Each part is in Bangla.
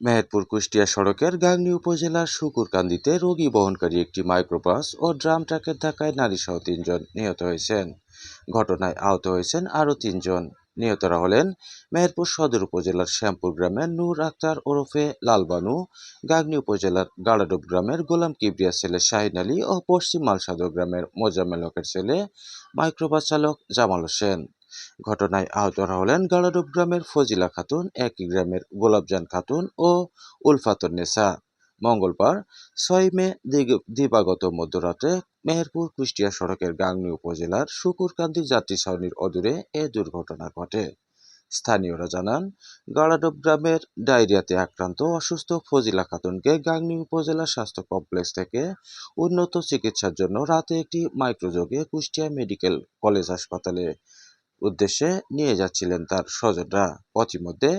মেহেরপুর কুষ্টিয়া সড়কের গাংনী উপজেলার শুকুরকান্দিতে রোগী বহনকারী একটি মাইক্রোবাস ও ড্রাম ট্রাকের ধাক্কায় নারীসহ তিনজন নিহত হয়েছেন। ঘটনায় আহত হয়েছেন আরও তিনজন। নিহতরা হলেন মেহেরপুর সদর উপজেলার শ্যামপুর গ্রামের নূর আক্তার ওরফে লালবানু, গাংনী উপজেলার গাড়াডুব গ্রামের গোলাম কিবরিয়া ছেলে শাহিন আলী ও পশ্চিম মালসাদর গ্রামের মোজাম্মেল হকের ছেলে মাইক্রোবাস চালক জামাল হোসেন। ঘটনায় আহতরা হলেন গাড়াডুব গ্রামের ফজিলা খাতুন, একই গ্রামের গোলাপজান খাতুন ও উলফাতুন নেসা। মঙ্গলবার ছয় মে দিবাগত মধ্যরাতে মেহেরপুর কুষ্টিয়া সড়কের গাংনী উপজেলার শুকুরকান্দি যাত্রী ছাউনির অদূরে এ দুর্ঘটনা ঘটে। স্থানীয়রা জানান গাড়াডব গ্রামের ডায়রিয়াতে আক্রান্ত অসুস্থ ফজিলা খাতুনকে গাংনী উপজেলা স্বাস্থ্য কমপ্লেক্স থেকে উন্নত চিকিৎসার জন্য রাতে একটি মাইক্রোযোগে কুষ্টিয়া মেডিকেল কলেজ হাসপাতালে উদ্দেশ্যে নিয়ে যাচ্ছিলেন তার স্বজনরা। পথিমধ্যে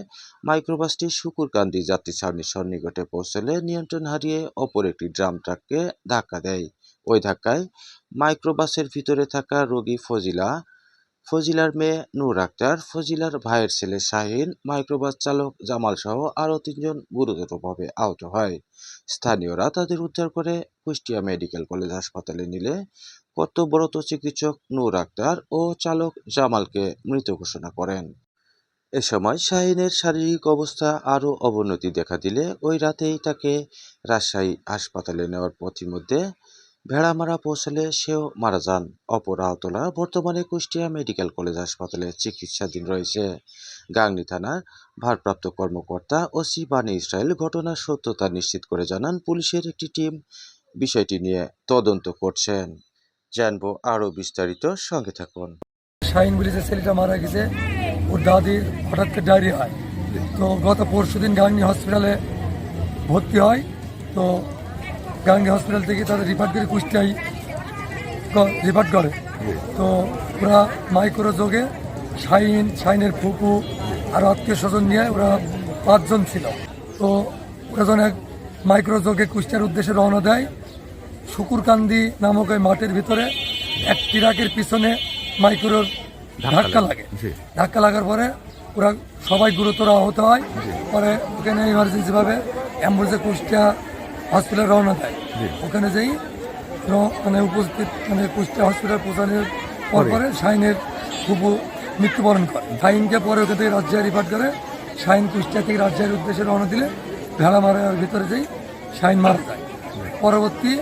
মাইক্রোবাসটি শুকুরকান্দি যাত্রী ছাউনির সন্নিকটে পৌঁছলে নিয়ন্ত্রণ হারিয়ে অপর একটি ড্রাম ট্রাককে ধাক্কা দেয়। ওই ধাক্কায় মাইক্রোবাসের ভিতরে থাকা রোগী ফজিলা, ফজিলার মেয়ে নূর আক্তার, ফজিলার ভাইয়ের ছেলে শাহিন, মাইক্রোবাস চালক জামাল সহ আরও তিনজন গুরুতরভাবে আহত হয়। স্থানীয়রা তাদের উদ্ধার করে কুষ্টিয়া মেডিকেল কলেজ হাসপাতালে নিলে কর্তব্যরত চিকিৎসক, নূর আক্তার ও চালক জামালকে মৃত ঘোষণা করেন। এ সময় শাহিনের শারীরিক অবস্থা আরও অবনতি দেখা দিলে ওই রাতেই তাকে রাজশাহী হাসপাতালে নেওয়ার পথিমধ্যে ভেড়ামারা পৌঁছালে সেও মারা যান। অপর আহতরা বর্তমানে কুষ্টিয়া মেডিকেল কলেজ হাসপাতালে চিকিৎসাধীন রয়েছে। গাংনী থানার ভারপ্রাপ্ত কর্মকর্তা ওসি বানী ইসরায়েল ঘটনার সত্যতা নিশ্চিত করে জানান পুলিশের একটি টিম বিষয়টি নিয়ে তদন্ত করছেন। জানব আরও বিস্তারিত সঙ্গে থাকুন। শাহিন বলে যে ছেলেটা মারা গেছে। ওর দাদির হঠাৎ করে ডায়রিয়া হয়। তো গত পরশু দিন গাঙ্গি হসপিটালে ভর্তি হয়। তো গাঙ্গি হসপিটাল থেকে তাদের রিফার করে কুষ্টিয়ায় রিফার করে। তো ওরা মাইক্রো যোগে শাহিন, শাহিনের ফুপু আর আত্মীয় স্বজন নিয়ে ওরা পাঁচজন ছিল। তো ওরা যখন এক মাইক্রো যোগে কুষ্টিয়ার উদ্দেশ্যে রওনা দেয়। শুকুরকান্দি নামক ওই মাঠের ভিতরে এক ট্রাকের পিছনে মাইক্রোর ধাক্কা লাগে। ধাক্কা লাগার পরে ওরা সবাই গুরুতর আহত হয়। পরে ওখানে ইমার্জেন্সি ভাবে অ্যাম্বুলেন্সে কুষ্টিয়া হসপিটালে রওনা দেয়। ওখানে যেই মানে উপস্থিত মানে কুষ্টিয়া হসপিটাল পৌঁছানোর পর পরে। শাহিনের খুব মৃত্যুবরণ করে। শাহিনকে পরে ওখান থেকে রাজ্যে রিফার করে। শাহিন কুষ্টিয়া থেকে রাজ্যের উদ্দেশ্যে রওনা দিলে ভেড়া মারার ভিতরে যেই শাহিন মারা যায়। পরবর্তী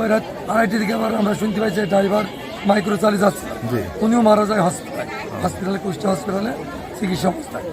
ওই রাত আড়াইটির দিকে আবার আমরা শুনতে পাই যে ড্রাইভার মাইক্রো চালিয়ে যাচ্ছে। উনিও মারা যায় হসপিটালে হসপিটালে কুষ্টিয়া হসপিটালে চিকিৎসা অবস্থায়।